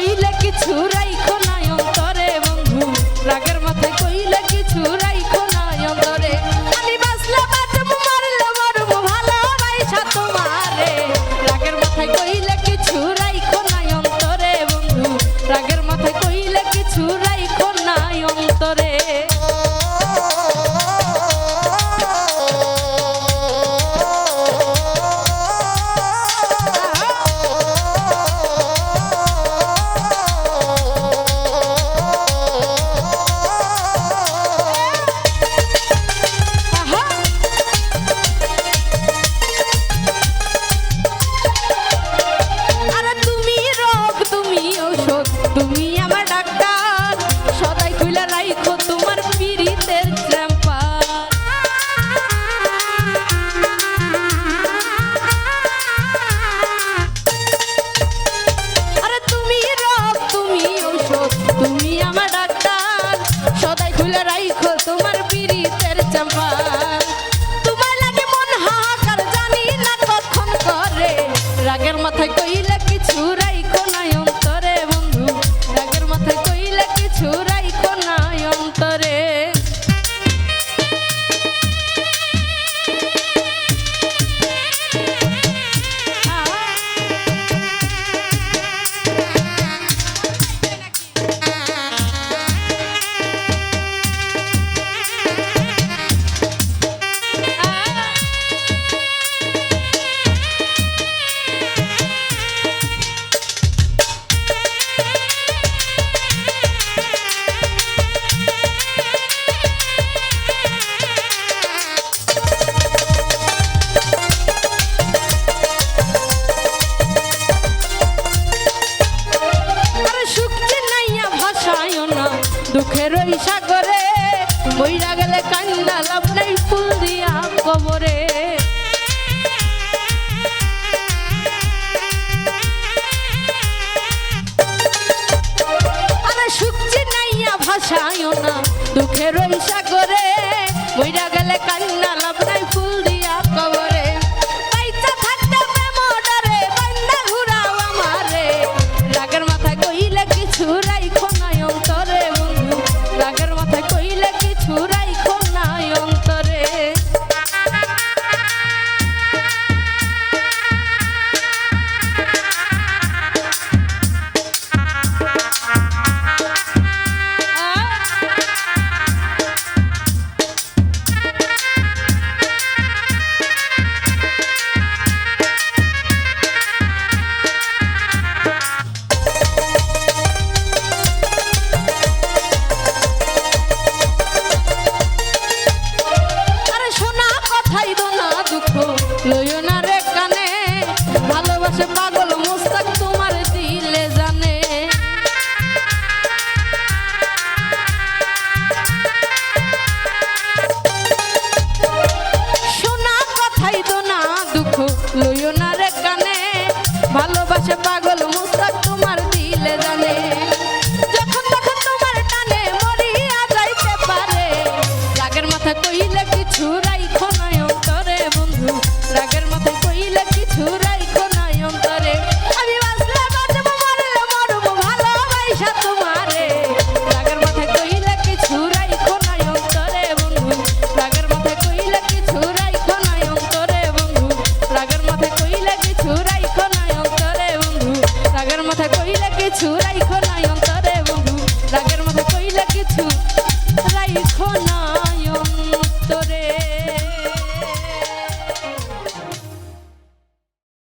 হইলে কিছু রাইখো না। রাগের মাথায় কান্দা লাভ নাই ফুল দিয়া কবরে। কইলে কিছু রাইখো নাই অন্তরে, বন্ধু। রাগের মাথায় কইলে কিছু রাইখো নাই অন্তরে। আমি বাঁচলে বাঁচব মরলে মরব ভালোবাসা তোমারে। রাগের মাথায় কইলে কিছু রাইখো নাই অন্তরে, বন্ধু। রাগের মাথায় কইলে কিছু রাইখো নাই অন্তরে, বন্ধু। রাগের মাথায় কইলে কিছু রাইখো নাই অন্তরে, বন্ধু। রাগের মাথায় কইলে কিছু রাইখো নাই অন্তরে, বন্ধু। রাগের মাথায় কইলে কিছু রাইখো না।